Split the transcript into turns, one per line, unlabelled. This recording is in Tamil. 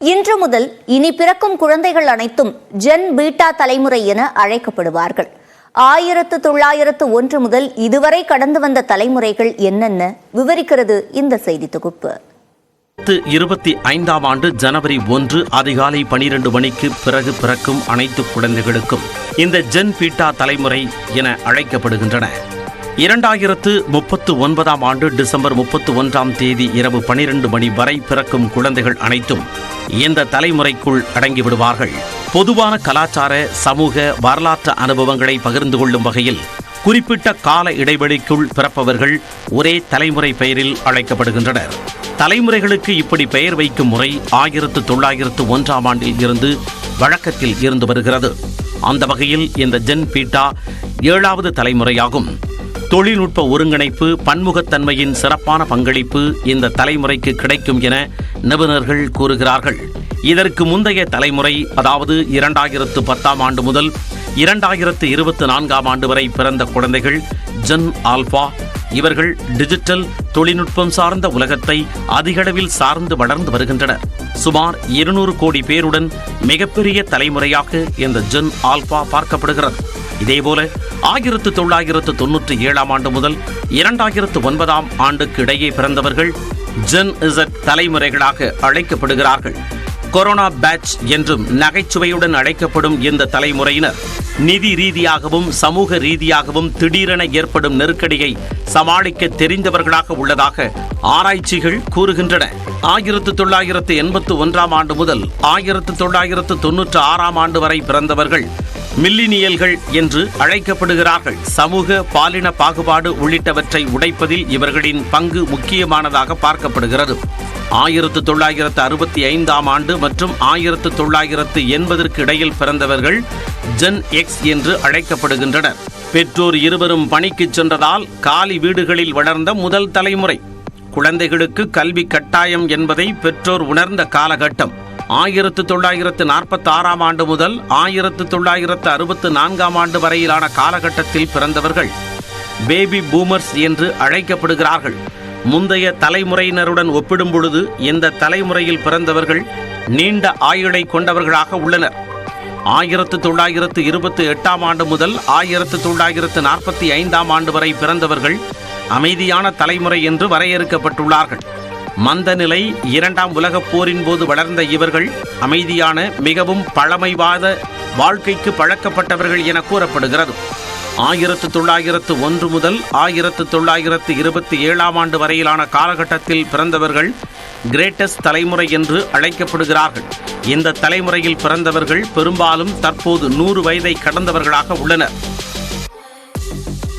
இன்று முதல் இனி பிறக்கும் குழந்தைகள் அனைத்தும் ஜென் பீட்டா தலைமுறை என அழைக்கப்படுவார்கள். ஆயிரத்து தொள்ளாயிரத்து ஒன்று முதல் இதுவரை கடந்து வந்த தலைமுறைகள் என்னென்ன விவரிக்கிறது இந்த செய்தி தொகுப்பு.
இருபத்தி ஐந்தாம் ஆண்டு ஜனவரி ஒன்று அதிகாலை பனிரெண்டு மணிக்கு பிறகு பிறக்கும் அனைத்து குழந்தைகளுக்கும் இந்த ஜென் பீட்டா தலைமுறை என அழைக்கப்படுகின்றன. இரண்டாயிரத்து முப்பத்து ஒன்பதாம் ஆண்டு டிசம்பர் முப்பத்து ஒன்றாம் தேதி இரவு பனிரெண்டு மணி வரை பிறக்கும் குழந்தைகள் அனைத்தும் இந்த தலைமுறைக்குள் அடங்கிவிடுவார்கள். பொதுவான கலாச்சார சமூக வரலாற்று அனுபவங்களை பகிர்ந்து கொள்ளும் வகையில் குறிப்பிட்ட கால இடைவெளிக்குள் பிறப்பவர்கள் ஒரே தலைமுறை பெயரில் அழைக்கப்படுகின்றனர். தலைமுறைகளுக்கு இப்படி பெயர் வைக்கும் முறை ஆயிரத்து தொள்ளாயிரத்து ஒன்றாம் ஆண்டில் இருந்து வழக்கத்தில் இருந்து வருகிறது. அந்த வகையில் இந்த ஜென் பீட்டா ஏழாவது தலைமுறையாகும். தொழில்நுட்ப ஒருங்கிணைப்பு பன்முகத்தன்மையின் சிறப்பான பங்களிப்பு இந்த தலைமுறைக்கு கிடைக்கும் என நிபுணர்கள் கூறுகிறார்கள். இதற்கு முந்தைய தலைமுறை அதாவது இரண்டாயிரத்து பத்தாம் ஆண்டு முதல் இரண்டாயிரத்து இருபத்தி நான்காம் ஆண்டு வரை பிறந்த குழந்தைகள் ஜென் ஆல்பா இவர்கள் டிஜிட்டல் தொழில்நுட்பம் சார்ந்த உலகத்தை அதிகளவில் சார்ந்து வளர்ந்து வருகின்றனர். சுமார் இருநூறு கோடி பேருடன் மிகப்பெரிய தலைமுறையாக இந்த ஜென் ஆல்பா பார்க்கப்படுகிறது. இதேபோல ஆயிரத்து தொள்ளாயிரத்து தொன்னூற்றி ஏழாம் ஆண்டு முதல் இரண்டாயிரத்து ஒன்பதாம் ஆண்டுக்கு இடையே பிறந்தவர்கள் ஜென் இசட் தலைமுறைகளாக அழைக்கப்படுகிறார்கள். கொரோனா பேட்ச் என்றும் நகைச்சுவையுடன் அழைக்கப்படும் இந்த தலைமுறையினர் நிதி ரீதியாகவும் சமூக ரீதியாகவும் திடீரென ஏற்படும் நெருக்கடியை சமாளிக்க தெரிந்தவர்களாக உள்ளதாக ஆராய்ச்சிகள் கூறுகின்றன. ஆயிரத்து தொள்ளாயிரத்து எண்பத்து ஒன்றாம் ஆண்டு முதல் ஆயிரத்து தொள்ளாயிரத்து தொன்னூற்று ஆறாம் ஆண்டு வரை பிறந்தவர்கள் மில்லினியல்கள் என்று அழைக்கப்படுகிறார்கள். சமூக பாலின பாகுபாடு உள்ளிட்டவற்றை உடைப்பதில் இவர்களின் பங்கு முக்கியமானதாக பார்க்கப்படுகிறது. ஆயிரத்து தொள்ளாயிரத்து அறுபத்தி ஐந்தாம் ஆண்டு மற்றும் ஆயிரத்து தொள்ளாயிரத்து எண்பதற்கு இடையில் பிறந்தவர்கள் ஜென் எக்ஸ் என்று அழைக்கப்படுகின்றனர். பெற்றோர் இருவரும் பணிக்கு சென்றதால் காலி வீடுகளில் வளர்ந்த முதல் தலைமுறை. குழந்தைகளுக்கு கல்வி கட்டாயம் என்பதை பெற்றோர் உணர்ந்த காலகட்டம். ஆயிரத்து தொள்ளாயிரத்து நாற்பத்தி ஆறாம் ஆண்டு முதல் ஆயிரத்து தொள்ளாயிரத்து அறுபத்து நான்காம் ஆண்டு வரையிலான காலகட்டத்தில் பிறந்தவர்கள் பேபி பூமர்ஸ் என்று அழைக்கப்படுகிறார்கள். முந்தைய தலைமுறையினருடன் ஒப்பிடும் பொழுது இந்த தலைமுறையில் பிறந்தவர்கள் நீண்ட ஆயுளை கொண்டவர்களாக உள்ளனர். ஆயிரத்து தொள்ளாயிரத்து இருபத்தி எட்டாம் ஆண்டு முதல் ஆயிரத்து தொள்ளாயிரத்து நாற்பத்தி ஐந்தாம் ஆண்டு வரை பிறந்தவர்கள் அமைதியான தலைமுறை என்று வரையறுக்கப்பட்டுள்ளார்கள். மந்தநிலை இரண்டாம் உலகப் போரின் போது வளர்ந்த இவர்கள் அமைதியான மிகவும் பழமைவாத வாழ்க்கைக்கு பழக்கப்பட்டவர்கள் என கூறப்படுகிறது. ஆயிரத்து தொள்ளாயிரத்து ஒன்று முதல் ஆயிரத்து தொள்ளாயிரத்து இருபத்தி ஏழாம் ஆண்டு வரையிலான காலகட்டத்தில் பிறந்தவர்கள் கிரேட்டஸ்ட் தலைமுறை என்று அழைக்கப்படுகிறார்கள். இந்த தலைமுறையில் பிறந்தவர்கள் பெரும்பாலும் தற்போது நூறு வயதை கடந்தவர்களாக உள்ளனர்.